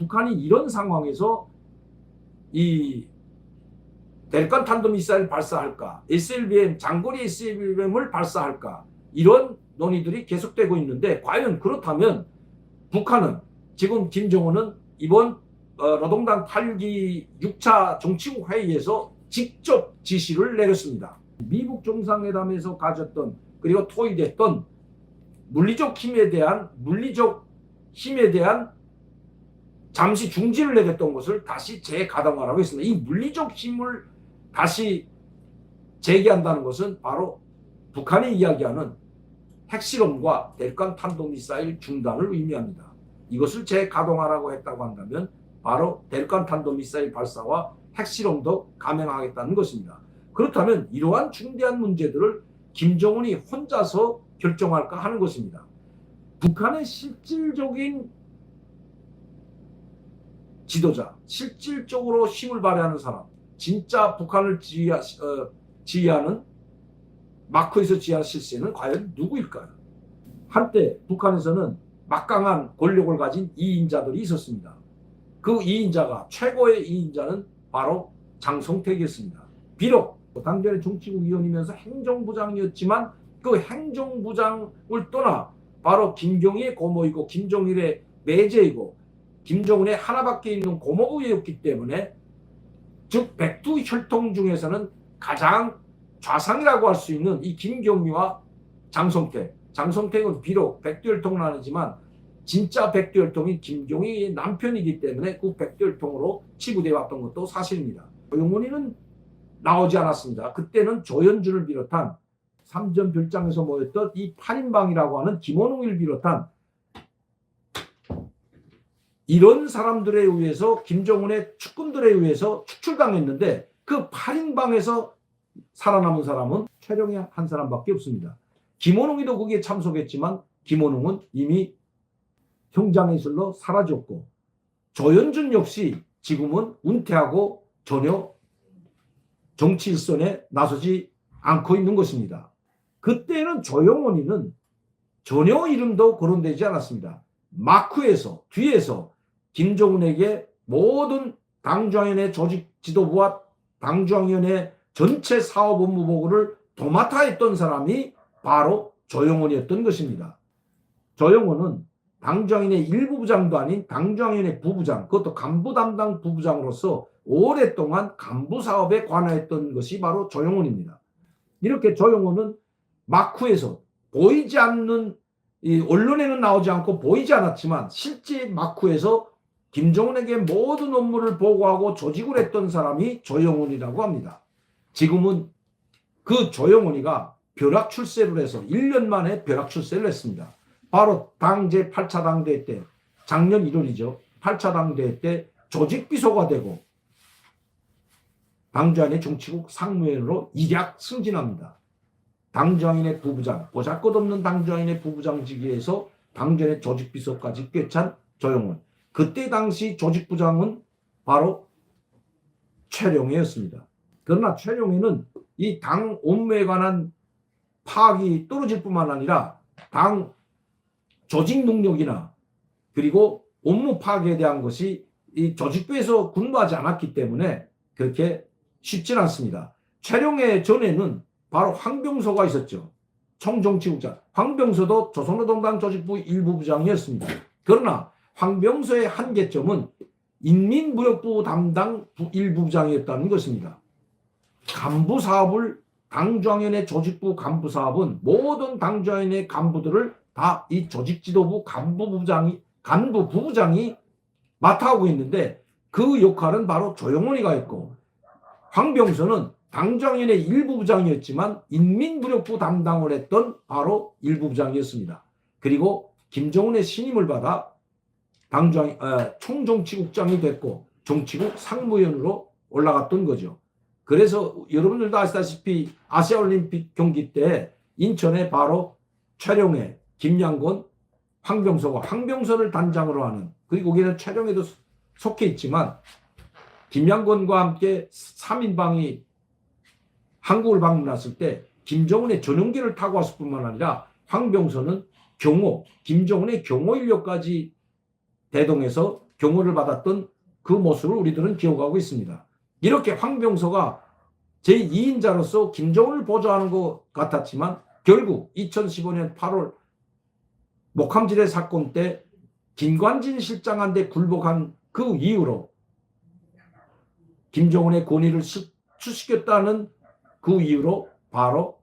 북한이 이런 상황에서 이 대륙간 탄도미사일 발사할까, SLBM 장거리 SLBM을 발사할까 이런 논의들이 계속되고 있는데 과연 그렇다면 북한은 지금 김정은은 이번 어, 노동당 8기 6차 정치국 회의에서 직접 지시를 내렸습니다. 미국 정상회담에서 가졌던 그리고 토의됐던 물리적 힘에 대한 물리적 힘에 대한 잠시 중지를 내렸던 것을 다시 재가동하라고 했습니다. 이 물리적 힘을 다시 재개한다는 것은 바로 북한이 이야기하는 핵실험과 대륙간 탄도미사일 중단을 의미합니다. 이것을 재가동하라고 했다고 한다면 바로 대륙간 탄도미사일 발사와 핵실험도 감행하겠다는 것입니다. 그렇다면 이러한 중대한 문제들을 김정은이 혼자서 결정할까 하는 것입니다. 북한의 실질적인 지도자, 실질적으로 힘을 발휘하는 사람, 진짜 북한을 지휘하, 어, 지휘하는 마크에서 지휘하는 실세는 과연 누구일까요? 한때 북한에서는 막강한 권력을 가진 이인자들이 있었습니다. 그 이인자가 최고의 이인자는 바로 장성택이었습니다. 비록 당전의 정치국 위원이면서 행정부장이었지만 그 행정부장을 떠나 바로 김경희의 고모이고 김정일의 매제이고 김정은의 하나밖에 있는 고모부였기 때문에 즉 백두 혈통 중에서는 가장 좌상이라고 할 수 있는 이 김경희와 장성택 장성택은 비록 백두 혈통은 아니지만 진짜 백두 혈통인 김경희의 남편이기 때문에 그 백두 혈통으로 치부되어 왔던 것도 사실입니다. 영원이는 나오지 않았습니다. 그때는 조현준을 비롯한 삼전 별장에서 모였던 이 8인방이라고 하는 김원웅을 비롯한 이런 사람들에 의해서 김정은의 축군들에 의해서 추출당했는데 그 8인방에서 살아남은 사람은 최령이 한 사람밖에 없습니다. 김원웅이도 거기에 참석했지만 김원웅은 이미 형장의 술로 사라졌고 조현준 역시 지금은 은퇴하고 전혀 정치 일선에 나서지 않고 있는 것입니다. 그때는 조영원이는 전혀 이름도 거론되지 않았습니다. 마크에서 뒤에서 김정은에게 모든 당중앙위원회 조직 지도부와 당중앙위원회 전체 사업 업무 보고를 도맡아 했던 사람이 바로 조영원이었던 것입니다. 조영원은 당중앙위원회 일부 부장도 아닌 당중앙위원회 부부장, 그것도 간부 담당 부부장으로서 오랫동안 간부 사업에 관여했던 것이 바로 조영원입니다. 이렇게 조영원은 마쿠에서 보이지 않는 이 언론에는 나오지 않고 보이지 않았지만 실제 마쿠에서 김정은에게 모든 업무를 보고하고 조직을 했던 사람이 조영훈이라고 합니다. 지금은 그 조영훈이가 벼락 출세를 해서 1년 만에 벼락 출세를 했습니다. 바로 당제 8차 당대회 때 작년 1월이죠. 8차 당대회 때 조직 비서가 되고 당주안의 정치국 상무위원으로 일약 승진합니다. 당주안의 부부장, 보잘것없는 당주안의 부부장직에서 당전의 조직 비서까지 꿰찬 조영훈. 그때 당시 조직부장은 바로 최룡해였습니다. 그러나 최룡해는 이 당 업무에 관한 파악이 떨어질 뿐만 아니라 당 조직 능력이나 그리고 업무 파악에 대한 것이 이 조직부에서 근무하지 않았기 때문에 그렇게 쉽진 않습니다. 최룡해 전에는 바로 황병서가 있었죠. 총정치국장. 황병서도 조선노동당 조직부 일부 부장이었습니다. 그러나 황병서의 한계점은 인민무역부 담당 일부 부장이었다는 것입니다. 간부 사업을 당중앙위원회 조직부 간부 사업은 모든 당중앙위원회 간부들을 다 이 조직지도부 간부 부장이 간부 부부장이 맡아오고 있는데 그 역할은 바로 조영원이가 했고 황병서는 당장위원회 일부 부장이었지만 인민무력부 담당을 했던 바로 일부 부장이었습니다. 그리고 김정은의 신임을 받아 당장 어, 총정치국장이 됐고 정치국 상무위원으로 올라갔던 거죠. 그래서 여러분들도 아시다시피 아시아 올림픽 경기 때 인천에 바로 최룡해, 김양곤, 황병서가 황병서를 단장으로 하는 그리고 거기는 최룡해도 속해 있지만 김양곤과 함께 3인방이 한국을 방문했을 때 김정은의 전용기를 타고 왔을 뿐만 아니라 황병서는 경호, 김정은의 경호 인력까지 대동해서 경호를 받았던 그 모습을 우리들은 기억하고 있습니다. 이렇게 황병서가 제2인자로서 김정은을 보좌하는 것 같았지만 결국 2015년 8월 목함지대 사건 때 김관진 실장한테 굴복한 그 이후로 김정은의 권위를 수축시켰다는 그 이유로 바로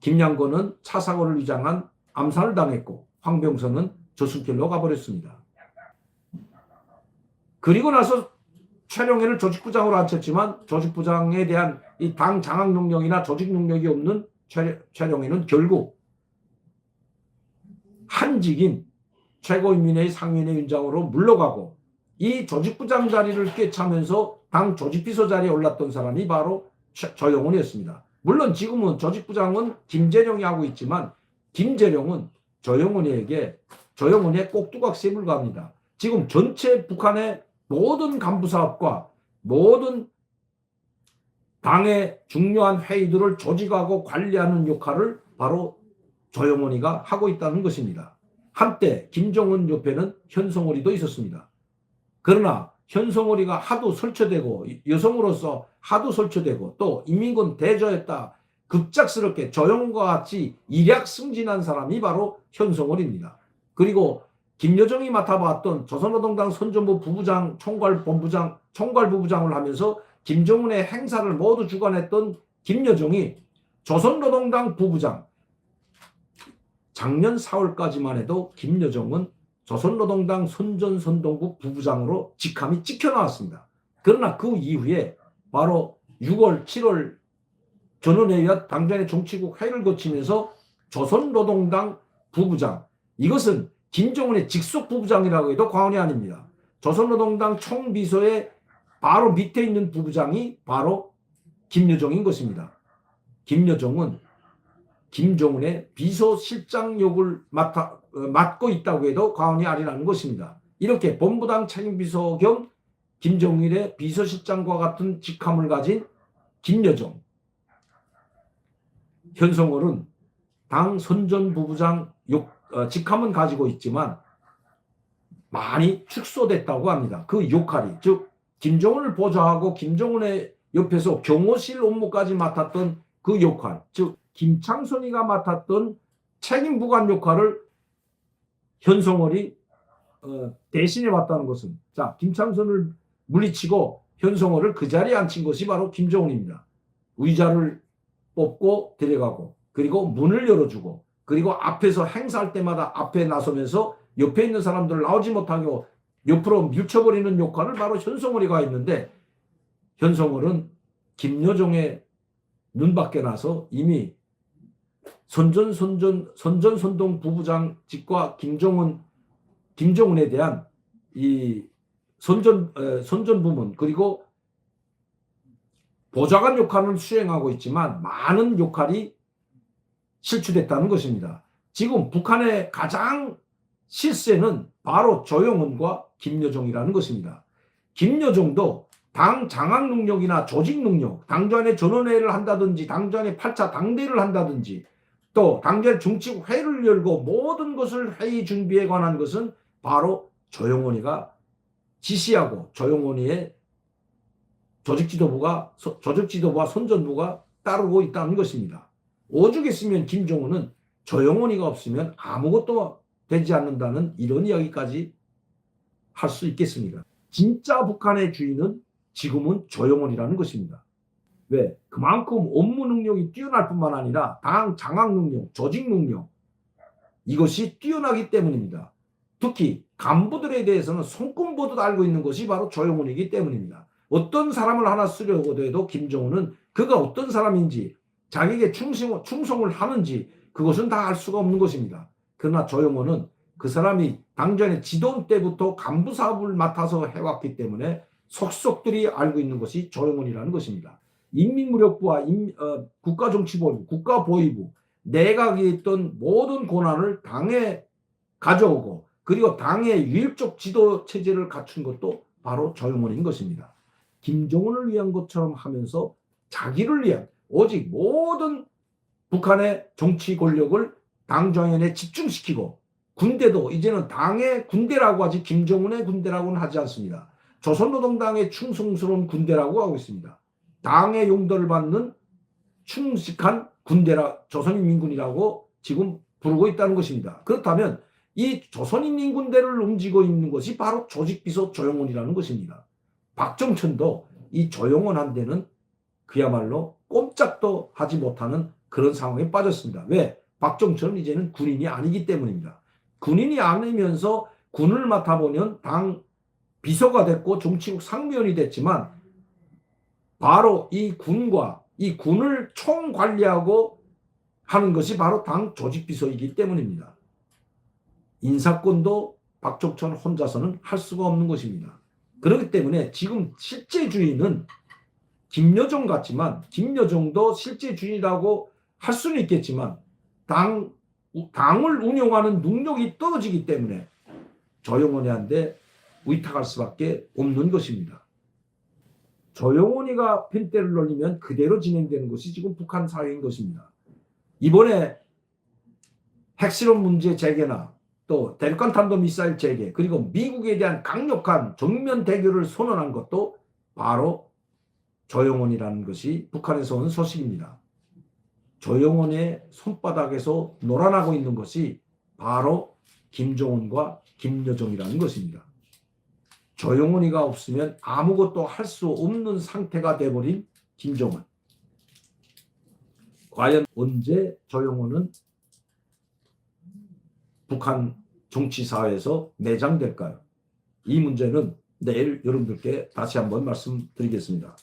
김양건은 차사고를 위장한 암살을 당했고 황병선은 저승길로 가버렸습니다. 그리고 나서 최룡해를 조직부장으로 앉혔지만 조직부장에 대한 이 당 장악 능력이나 조직 능력이 없는 최, 최룡해는 결국 한직인 최고인민회의 상임위원회 위원장으로 물러가고 이 조직부장 자리를 꿰차면서 당 조직비서 자리에 올랐던 사람이 바로 최- 조영훈이었습니다. 물론 지금은 조직부장은 김재룡이 하고 있지만 김재룡은 조영훈이에게 조영훈의 꼭두각시에 불과합니다. 지금 전체 북한의 모든 간부 사업과 모든 당의 중요한 회의들을 조직하고 관리하는 역할을 바로 조영훈이가 하고 있다는 것입니다. 한때 김정은 옆에는 현송월이도 있었습니다. 그러나 현송월이가 하도 설쳐되고 여성으로서 하도 설쳐되고 또 인민군 대저였다 급작스럽게 조영과 같이 일약 승진한 사람이 바로 현송월입니다. 그리고 김여정이 맡아봤던 조선노동당 선전부 부부장 총괄 본부장 총괄 부부장을 하면서 김정은의 행사를 모두 주관했던 김여정이 조선노동당 부부장 작년 4월까지만 해도 김여정은 조선노동당 선전선동부 부부장으로 직함이 찍혀 나왔습니다. 그러나 그 이후에 바로 6월, 7월 전원회의와 당장의 정치국 회의를 거치면서 조선노동당 부부장 이것은 김정은의 직속 부부장이라고 해도 과언이 아닙니다. 조선노동당 총비서의 바로 밑에 있는 부부장이 바로 김여정인 것입니다. 김여정은 김정은의 비서실장 역을 맡아, 어, 맡고 있다고 해도 과언이 아니라는 것입니다. 이렇게 본부당 책임비서 겸 김정일의 비서실장과 같은 직함을 가진 김여정, 현성월은 당 선전 부부장 역, 어, 직함은 가지고 있지만 많이 축소됐다고 합니다. 그 역할이 즉 김정은을 보좌하고 김정은의 옆에서 경호실 업무까지 맡았던 그 역할 즉 김창선이가 맡았던 책임 부관 역할을 현성월이 어, 대신해 왔다는 것은 자 김창선을 물리치고 현성월을 그 자리에 앉힌 것이 바로 김정은입니다. 의자를 뽑고 데려가고 그리고 문을 열어주고 그리고 앞에서 행사할 때마다 앞에 나서면서 옆에 있는 사람들을 나오지 못하게 옆으로 밀쳐버리는 역할을 바로 현성월이가 했는데 현성월은 김여정의 눈밖에 나서 이미 선전 선전 선전 선동 부부장 직과 김정은 김정은에 대한 이 선전 에, 선전 부문 그리고 보좌관 역할을 수행하고 있지만 많은 역할이 실추됐다는 것입니다. 지금 북한의 가장 실세는 바로 조영은과 김여정이라는 것입니다. 김여정도 당 장악 능력이나 조직 능력, 당전에 전원회의를 한다든지 당전에 8차 당대를 한다든지 또 당전 정치국 회의를 열고 모든 것을 회의 준비에 관한 것은 바로 조영원이가 지시하고 조영원이의 조직 지도부가 조직 지도부와 선전부가 따르고 있다는 것입니다. 오죽 했으면 김정은은 조영원이가 없으면 아무것도 되지 않는다는 이런 이야기까지 할 수 있겠습니다. 진짜 북한의 주인은 지금은 조영원이라는 것입니다. 왜? 그만큼 업무 능력이 뛰어날 뿐만 아니라 당 장악 능력, 조직 능력 이것이 뛰어나기 때문입니다. 특히 간부들에 대해서는 손금보듯 알고 있는 것이 바로 조영훈이기 때문입니다. 어떤 사람을 하나 쓰려고 해도 김정은은 그가 어떤 사람인지 자기에게 충성, 충성을 하는지 그것은 다 알 수가 없는 것입니다. 그러나 조영훈은 그 사람이 당전의 지돈 때부터 간부 사업을 맡아서 해왔기 때문에 속속들이 알고 있는 것이 조영훈이라는 것입니다. 인민무력부와 인, 어, 국가정치본부, 국가보위부, 내각에 있던 모든 권한을 당에 가져오고 그리고 당의 유일적 지도 체제를 갖춘 것도 바로 조영원인 것입니다. 김정은을 위한 것처럼 하면서 자기를 위한 오직 모든 북한의 정치 권력을 당정연에 집중시키고 군대도 이제는 당의 군대라고 하지 김정은의 군대라고는 하지 않습니다. 조선노동당의 충성스러운 군대라고 하고 있습니다. 당의 용도를 받는 충직한 군대라 조선인민군이라고 지금 부르고 있다는 것입니다. 그렇다면 이 조선인민군대를 움직이고 있는 것이 바로 조직비서 조영원이라는 것입니다. 박정천도 이 조영원한테는 그야말로 꼼짝도 하지 못하는 그런 상황에 빠졌습니다. 왜? 박정천은 이제는 군인이 아니기 때문입니다. 군인이 아니면서 군을 맡아보면 당 비서가 됐고 정치국 상무위원이 됐지만 바로 이 군과 이 군을 총관리하고 하는 것이 바로 당 조직비서이기 때문입니다. 인사권도 박종천 혼자서는 할 수가 없는 것입니다. 그렇기 때문에 지금 실제 주인은 김여정 같지만 김여정도 실제 주인이라고 할 수는 있겠지만 당 당을 운영하는 능력이 떨어지기 때문에 조영원이한테 위탁할 수밖에 없는 것입니다. 조영원이가 펜대를 놀리면 그대로 진행되는 것이 지금 북한 사회인 것입니다. 이번에 핵실험 문제 재개나 또 대륙간 탄도 미사일 재개 그리고 미국에 대한 강력한 정면 대결을 선언한 것도 바로 조영원이라는 것이 북한에서 온 소식입니다. 조영원의 손바닥에서 놀아나고 있는 것이 바로 김정은과 김여정이라는 것입니다. 조영원이가 없으면 아무것도 할 수 없는 상태가 돼버린 김정은. 과연 언제 조영원은 북한 정치사회에서 매장될까요? 이 문제는 내일 여러분들께 다시 한번 말씀드리겠습니다.